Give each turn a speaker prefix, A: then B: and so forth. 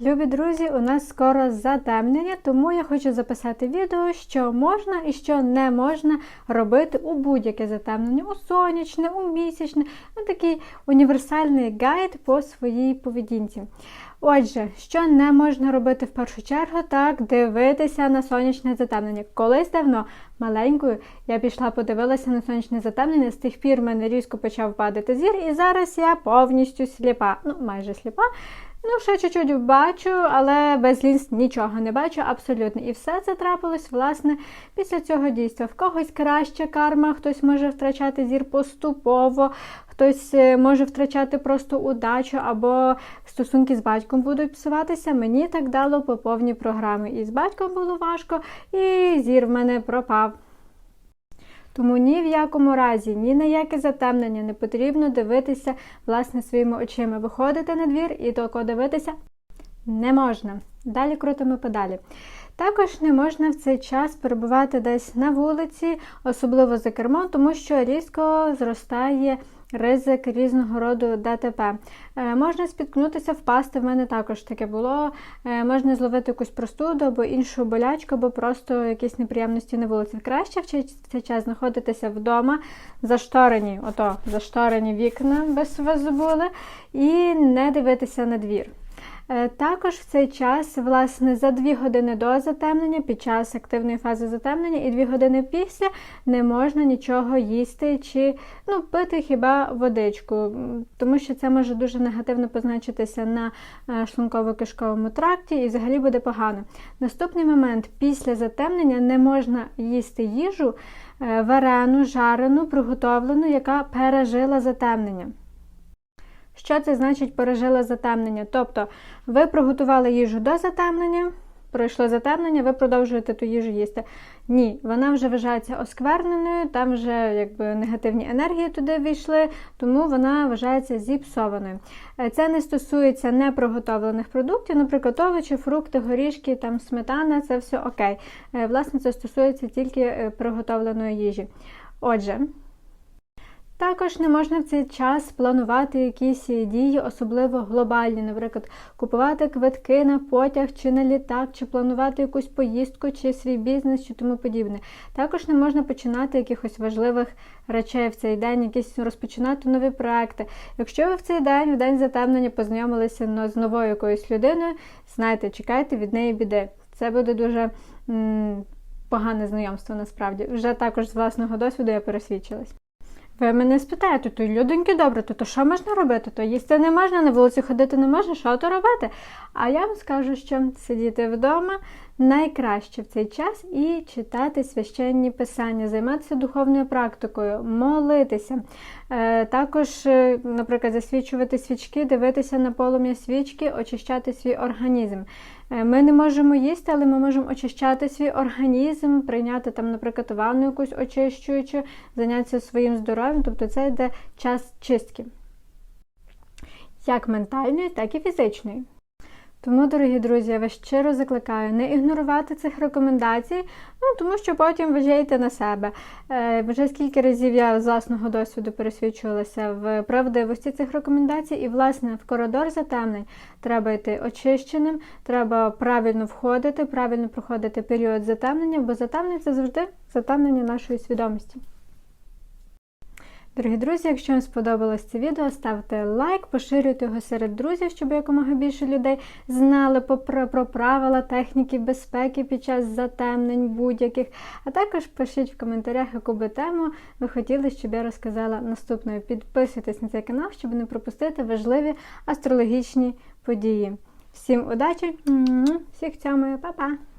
A: Любі друзі, у нас скоро затемнення, тому я хочу записати відео, що можна і що не можна робити у будь-яке затемнення, у сонячне, у місячне, ну такий універсальний гайд по своїй поведінці. Отже, що не можна робити в першу чергу, так дивитися на сонячне затемнення. Колись давно маленькою я пішла, подивилася на сонячне затемнення, з тих пір мене різко почав падати зір, і зараз я повністю сліпа, ну майже сліпа. Ну, ще чуть-чуть бачу, але без лінз нічого не бачу абсолютно. І все це трапилось, власне, після цього дійства. В когось краща карма, хтось може втрачати зір поступово, хтось е, може втрачати просто удачу, або стосунки з батьком будуть псуватися. Мені так дало по повній програмі. І з батьком було важко, і зір в мене пропав. Тому ні в якому разі, ні на яке затемнення не потрібно дивитися власне своїми очима. Виходити на двір і тільки дивитися не можна. Далі крутимо педалі. Також не можна в цей час перебувати десь на вулиці, особливо за кермом, тому що різко зростає ризик різного роду ДТП. Е, можна спіткнутися, впасти. В мене також таке було. Е, можна зловити якусь простуду або іншу болячку, або просто якісь неприємності на вулиці. Краще в цей час знаходитися вдома, зашторені, ото зашторені вікна, без вас забули, і не дивитися на двір. Е, також в цей час, власне, за 2 години до затемнення, під час активної фази затемнення і 2 години після не можна нічого їсти чи ну, пити хіба водичку, тому що це може дуже негативно позначитися на е, шлунково-кишковому тракті і взагалі буде погано. Наступний момент після затемнення не можна їсти їжу е, варену, жарену, приготовлену, яка пережила затемнення. Що це значить пережила затемнення? Тобто ви приготували їжу до затемнення, пройшло затемнення, ви продовжуєте ту їжу їсти. Ні, вона вже вважається оскверненою, там вже якби негативні енергії туди війшли, тому вона вважається зіпсованою. Е, це не стосується неприготовлених продуктів, наприклад, овочі, фрукти, горішки, там сметана, це все окей. Е, власне, це стосується тільки е, приготовленої їжі. Отже. Також не можна в цей час планувати якісь дії, особливо глобальні, наприклад, купувати квитки на потяг чи на літак, чи планувати якусь поїздку, чи свій бізнес, чи тому подібне. Також не можна починати якихось важливих речей в цей день, якісь розпочинати нові проекти. Якщо ви в цей день, в день затемнення, познайомилися з новою якоюсь людиною, знайте, чекайте від неї біди. Це буде дуже м погане знайомство насправді. Вже також з власного досвіду я пересвідчилась. Ви мене спитаєте, то людоньки добре, то, то що можна робити? То їсти не можна, на вулиці ходити не можна, що то робити? А я вам скажу, що сидіти вдома найкраще в цей час і читати священні писання, займатися духовною практикою, молитися. Е, також, е, наприклад, засвічувати свічки, дивитися на полум'я свічки, очищати свій організм. Е, ми не можемо їсти, але ми можемо очищати свій організм, прийняти там, наприклад, ванну якусь очищуючу, зайнятися своїм здоров'ям, тобто це йде час чистки. Як ментальної, так і фізичної. Тому, дорогі друзі, я вас щиро закликаю не ігнорувати цих рекомендацій, ну тому що потім вважайте на себе. Е, вже скільки разів я з власного досвіду пересвідчувалася в правдивості цих рекомендацій, і, власне, в коридор затемнень треба йти очищеним, треба правильно входити, правильно проходити період затемнення, бо затемнення це завжди затемнення нашої свідомості. Дорогі друзі, якщо вам сподобалось це відео, ставте лайк, поширюйте його серед друзів, щоб якомога більше людей знали про правила техніки безпеки під час затемнень будь-яких. А також пишіть в коментарях, яку би тему ви хотіли, щоб я розказала наступною. Підписуйтесь на цей канал, щоб не пропустити важливі астрологічні події. Всім удачі! Всіх цьому, па-па!